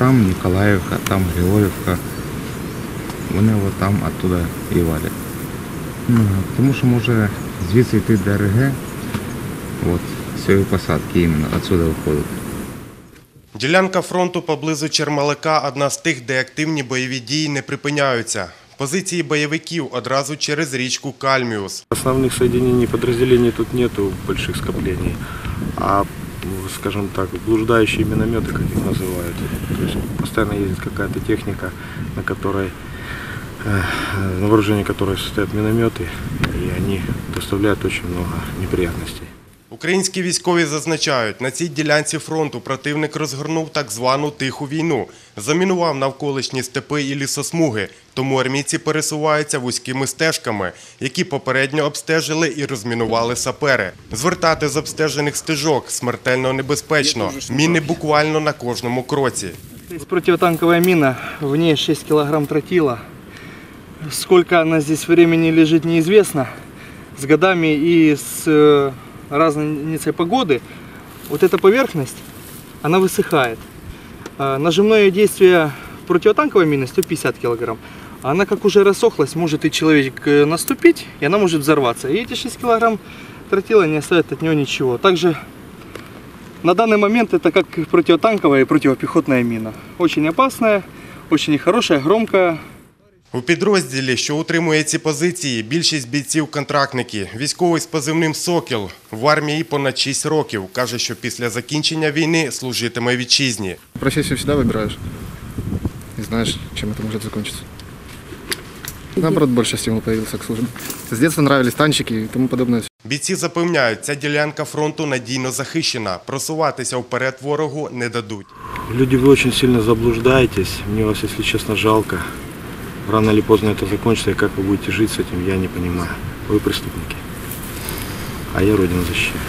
там Ніколаївка, там Григорівка. Вони от там оттуда і валять. Ну, тому що може звідси йти ДРГ, от, з цієї посадки іменно, отсюда виходить. Ділянка фронту поблизу Чермалика одна з тих, де активні бойові дії не припиняються. Позиції бойовиків одразу через річку Кальміус. Основных соединений подразделений тут нету больших скоплений, а, скажем так, блуждающие минометы, как их называют. То есть постоянно ездит какая-то техника, на которой э, на вооружении которой стоят минометы, и они доставляют очень много неприятностей. Українські військові зазначають, на цій ділянці фронту противник розгорнув так звану тиху війну, замінував навколишні степи і лісосмуги, тому армійці пересуваються вузькими стежками, які попередньо обстежили і розмінували сапери. Звертати з обстежених стежок смертельно небезпечно. Міни буквально на кожному кроці. Есть противотанковая мина, в ней 6 килограмм тротила. Сколько она здесь времени лежит, неизвестно. С годами и с разницей погоды вот эта поверхность, она высыхает. А Нажимное действие противотанковой мины 150 килограмм. Она как уже рассохлась, может и человек э, наступить, и она может взорваться. И эти 6 килограмм тротила не оставят от нее ничего. Также на данный момент это как противотанковая и противопехотная мина. Очень опасная, очень хорошая, громкая. У підрозділі, що утримує ці позиції, більшість бійців контрактники. Військовий з позивним Сокіл в армії понад 6 років. Каже, що після закінчення війни служитиме вітчизні. Профессию всегда выбираешь. И знаешь, чем это может закончиться. Наоборот, больше стимул появился к службе. С детства нравились танчики и тому подобное. Бійці запевняють, ця ділянка фронту надійно захищена. Просуватися вперед ворогу не дадуть. Люди, вы очень сильно заблуждаетесь. Мне вас, если честно, жалко. Рано или поздно это закончится, и как вы будете жить с этим, я не понимаю. Вы преступники. А я Родину защищаю.